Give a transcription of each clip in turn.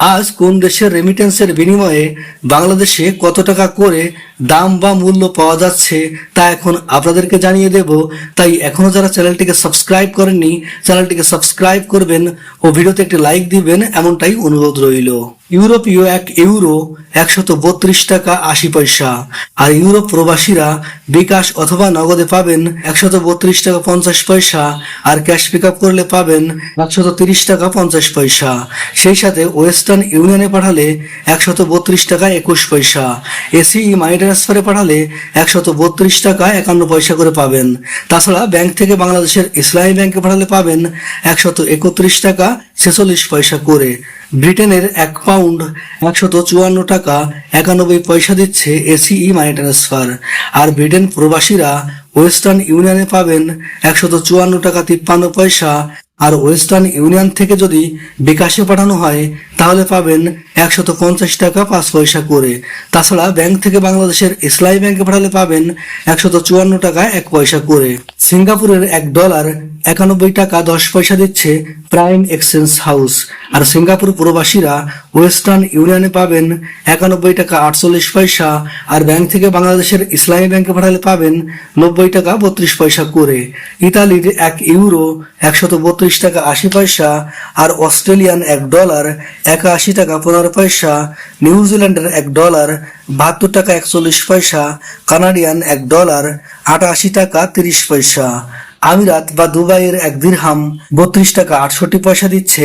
আজ কোন দেশের রেমিটেন্সের বিনিময়ে বাংলাদেশে কত টাকা করে দাম বা মূল্য পাওয়া যাচ্ছে তা এখন আপনাদেরকে জানিয়ে দেব। তাই এখনও যারা চ্যানেলটিকে সাবস্ক্রাইব করেননি, চ্যানেলটিকে সাবস্ক্রাইব করবেন ও ভিডিওতে একটি লাইক দিবেন, এমনটাই অনুরোধ রইল। ইউরোপীয় এক ইউরো একশত বত্রিশ টাকা আশি পয়সা। আর ইউরোপ প্রবাসীরা বিকাশ অথবা নগদে পাবেন একশত বত্রিশ টাকা পঞ্চাশ পয়সা, আর ক্যাশ পিক আপ করলে পাবেন একশত তিরিশ টাকা পঞ্চাশ পয়সা। সেই সাথে ওয়েস্টার্ন ইউনিয়নে পাঠালে একশত বত্রিশ টাকা একুশ পয়সা। এসিই মানি ট্রান্সফারে পাঠালে একশত বত্রিশ টাকা একান্ন পয়সা করে পাবেন। তাছাড়া ব্যাংক থেকে বাংলাদেশের ইসলামী ব্যাংকে পাঠালে পাবেন একশত একত্রিশ টাকা ছেচল্লিশ পয়সা করে ব্রিটেনের এক পাউন্ড একশত চুয়ান্ন টাকা একানব্বই পয়সা দিচ্ছে এসিই মানি ট্রান্সফার। আর ব্রিটেন প্রবাসীরা ওয়েস্টার্ন ইউনিয়নে পাবেন একশত চুয়ান্ন টাকা তিপ্পান্ন পয়সা। আর ওয়েস্টার্ন ইউনিয়ন থেকে যদি বিকাশে পাঠানো হয় তাহলে পাবেন একশত পঞ্চাশ টাকা পাঁচ পয়সা করে। তাছাড়া ব্যাংক থেকে বাংলাদেশের ইসলামী ব্যাংকে পাঠালে পাবেন একশত চুয়ান্ন টাকা এক পয়সা করে। সিঙ্গাপুরের এক ডলার একানব্বই টাকা দশ পয়সা দিচ্ছে প্রাইম এক্সচেঞ্জ হাউস। আর সিঙ্গাপুর প্রবাসীরা ওয়েস্টার্ন ইউনিয়নে পাবেন একানব্বই টাকা আটচল্লিশ পয়সা। আর ব্যাংক থেকে বাংলাদেশের ইসলামী ব্যাংকে পাঠালে পাবেন নব্বই টাকা বত্রিশ পয়সা করে। ইতালির এক ইউরো একশত বত্রিশ টাকা আশি পয়সা। আর অস্ট্রেলিয়ান এক ডলার একাশি টাকা, পনেরো পয়সা। নিউজিল্যান্ডের এক ডলার, বাহাত্তর টাকা, একচল্লিশ পয়সা। কানাডিয়ান এক ডলার, আটাশি টাকা, তিরিশ পয়সা। আমিরাত বা দুবাইয়ের এক দিরহাম বত্রিশ টাকা আটষট্টি পয়সা দিচ্ছে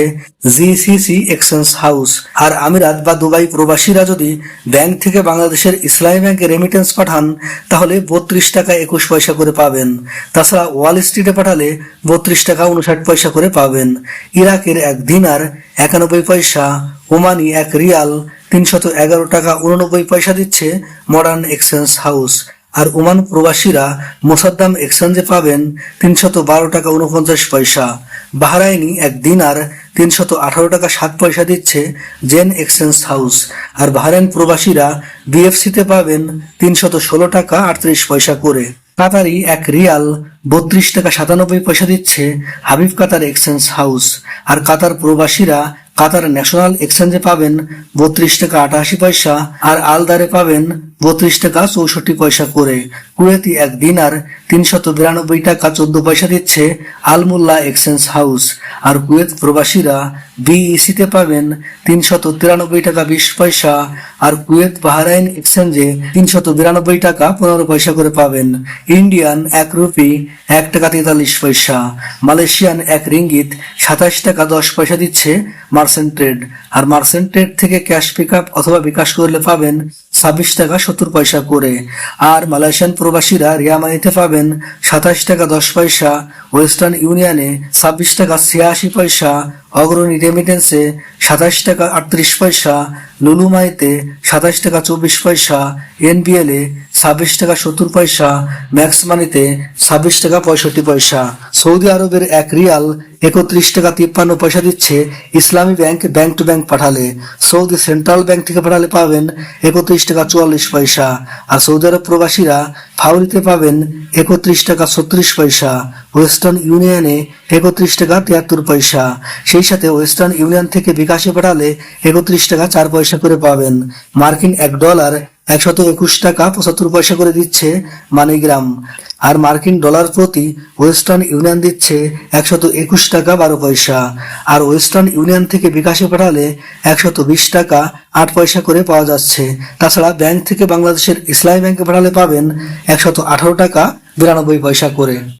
জিসিসি এক্সচেঞ্জ হাউস আর আমিরাত বা দুবাই প্রবাসীরা যদি ব্যাংক থেকে বাংলাদেশের ইসলামী ব্যাংকে রেমিটেন্স পাঠান, তাহলে বত্রিশ টাকা একুশ পয়সা করে পাবেন। তাছাড়া ওয়াল স্ট্রিটে পাঠালে বত্রিশ টাকা উনষাট পয়সা করে পাবেন। ইরাকের এক দিনার একানব্বই পয়সা, ওমানি এক রিয়াল তিনশত এগারো টাকা উননব্বই পয়সা দিচ্ছে মডার্ন এক্সচেঞ্জ হাউস আর ওমান প্রবাসীরা মোসাদ্দাম এক্সচেঞ্জে পাবেন তিনশত বারো টাকা উনপঞ্চাশ পয়সা। বাহরাইনি এক দিন আর তিনশত আঠারো টাকা সাত পয়সা দিচ্ছে জেন এক্সচেঞ্জ হাউস। আর বাহরাইন প্রবাসীরা বিএফসিতে পাবেন তিনশত ষোলো টাকা আটত্রিশ পয়সা করে। কাতারি এক রিয়াল বত্রিশ টাকা সাতানব্বই পয়সা দিচ্ছে হাবিব কাতার এক্সচেঞ্জ হাউস। আর কাতার প্রবাসীরা কাতার ন্যাশনাল এক্সচেঞ্জে পাবেন বত্রিশ টাকা আটাশি পয়সা আর আলদারে পাবেন বত্রিশ টাকা চৌষট্টি পয়সা করে। কুয়েতি এক দিনার তিনশত বিরানব্বই টাকা চোদ্দ পয়সা দিচ্ছে আলমুল্লাহ এক্সচেঞ্জ হাউস। আর কুয়েত প্রবাসীরা বিইসিতে পাবেন তিনশত তিরানব্বই টাকা বিশ পয়সা আর কুয়েত বাহরাইন এক্সচেঞ্জে তিনশত বিরানব্বই টাকা পনেরো পয়সা করে পাবেন। ইন্ডিয়ান এক রুপি, এক টাকা তেতাল্লিশ পয়সা। মালয়েশিয়ান এক রিঙ্গিত সাতাশ টাকা দশ পয়সা দিচ্ছে মার্সেন্ট ট্রেড আর মার্সেন্ট ট্রেড থেকে ক্যাশ পিক আপ অথবা বিকাশ করলে পাবেন ছাব্বিশ টাকা সত্তর পয়সা করে। আর মালয়েশিয়ান প্রবাসীরা রিয়ামানিতে পাবেন সাতাশ টাকা দশ পয়সা। ওয়েস্টার্ন ইউনিয়নে ছাব্বিশ টাকা ছিয়াশি পয়সা। অগ্রণী রেমিটেন্সে সাতাশ টাকা আটত্রিশ পয়সা, লুলুমাইতে সাতাশ টাকা চব্বিশ পয়সা এনবিএল এ ছাব্বিশ টাকা সত্তর পয়সা ম্যাক্স মানিতে ছাব্বিশ টাকা পঁয়ষট্টি পয়সা। সৌদি আরবের এক রিয়াল একত্রিশ টাকা তিপ্পান্ন পয়সা দিচ্ছে Islami bank bank to bank পাঠালে। সৌদি সেন্ট্রাল ব্যাংক থেকে পাঠালে পাবেন একত্রিশ টাকা চুয়াল্লিশ পয়সা। আর সৌদি আরব প্রবাসীরা ফাউরিতে পাবেন একত্রিশ টাকা ছত্রিশ পয়সা। ওয়েস্টার্ন ইউনিয়নে একত্রিশ টাকা তিয়াত্তর পয়সা। সেই সাথে ওয়েস্টার্ন ইউনিয়ন থেকে বিকাশে পাঠালে একত্রিশ টাকা চার পয়সা করে পাবেন। মার্কিন এক ডলার একশত একুশ টাকা পঁচাত্তর পয়সা করে দিচ্ছে মানিগ্রাম। আর মার্কিন ডলার প্রতি ওয়েস্টার্ন ইউনিয়ন দিচ্ছে একশত একুশ টাকা বারো পয়সা। আর ওয়েস্টার্ন ইউনিয়ন থেকে বিকাশে পাঠালে একশত বিশ টাকা আট পয়সা করে পাওয়া যাচ্ছে। তাছাড়া ব্যাংক থেকে বাংলাদেশের ইসলামী ব্যাংকে পাঠালে পাবেন একশত আঠারো টাকা বিরানব্বই পয়সা করে।